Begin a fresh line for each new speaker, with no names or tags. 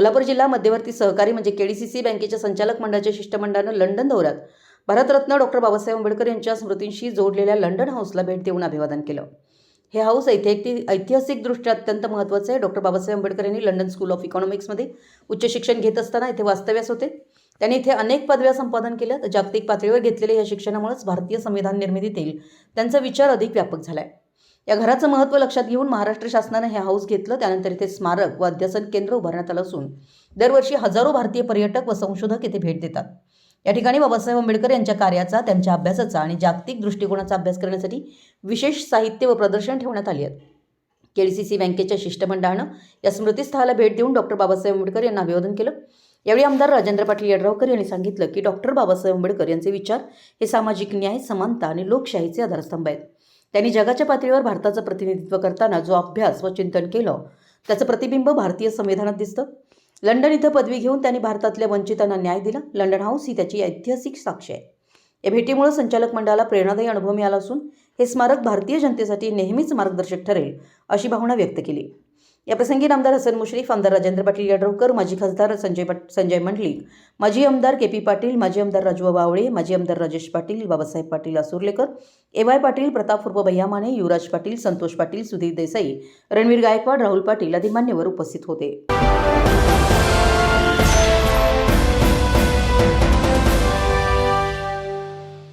कोल्हापूर जिल्हा मध्यवर्ती सहकारी म्हणजे केडीसीसी बँकेच्या संचालक मंडळाच्या शिष्टमंडळानं लंडन दौऱ्यात भारतरत्न डॉक्टर बाबासाहेब आंबेडकर यांच्या स्मृतींशी जोडलेल्या लंडन हाऊसला भेट देऊन अभिवादन केलं. हे हाऊस ऐतिहासिक ऐतिहासिकदृष्ट्या अत्यंत महत्त्वाचं आहे. डॉक्टर बाबासाहेब आंबेडकर यांनी लंडन स्कूल ऑफ इकॉनॉमिक्समध्ये उच्च शिक्षण घेत असताना इथे वास्तव्यास होते. त्यांनी इथे अनेक पदव्या संपादन केल्या तर जागतिक पातळीवर घेतलेल्या या शिक्षणामुळेच भारतीय संविधान निर्मितीतील त्यांचा विचार अधिक व्यापक झाला आहे या घराचं महत्त्व लक्षात घेऊन महाराष्ट्र शासनानं हे हाऊस घेतलं. त्यानंतर इथे स्मारक व अध्यासन केंद्र उभारण्यात आलं असून दरवर्षी हजारो भारतीय पर्यटक व संशोधक इथे भेट देतात. या ठिकाणी बाबासाहेब आंबेडकर यांच्या कार्याचा त्यांच्या अभ्यासाचा आणि जागतिक दृष्टिकोनाचा अभ्यास करण्यासाठी विशेष साहित्य व प्रदर्शन ठेवण्यात आली आहेत. के सी सी बँकेच्या शिष्टमंडळानं या स्मृतीस्थळाला भेट देऊन डॉक्टर बाबासाहेब आंबेडकर यांना अभिवादन केलं. यावेळी आमदार राजेंद्र पाटील यड्रावकर यांनी सांगितलं की डॉक्टर बाबासाहेब आंबेडकर यांचे विचार हे सामाजिक न्याय समानता आणि लोकशाहीचे आधारस्तंभ आहेत. त्यांनी जगाच्या पातळीवर भारताचं प्रतिनिधित्व करताना जो अभ्यास व चिंतन केलं त्याचं प्रतिबिंब भारतीय संविधानात दिसतं. लंडन इथं पदवी घेऊन त्यांनी भारतातल्या वंचितांना न्याय दिला. लंडन हाऊस ही त्याची ऐतिहासिक साक्ष आहे. या भेटीमुळे संचालक मंडळाला प्रेरणादायी अनुभव मिळाला असून हे स्मारक भारतीय जनतेसाठी नेहमीच मार्गदर्शक ठरेल अशी भावना व्यक्त केली. या प्रसंगी नामदार हसन मुश्रीफ आमदार राजेंद्र पाटील यड्रावकर माजी खासदार संजय पट संजय मंडलिक माजी आमदार के पी पाटील माजी आमदार राजू बावळे माजी आमदार राजेश पाटील बाबासाहेब पाटील आसुर्लेकर ए वाय पाटील प्रताप उर्फ भैया माने युवराज पाटील संतोष पाटील सुधीर देसाई रणवीर गायकवाड राहुल पाटील आदी मान्यवर उपस्थित होते.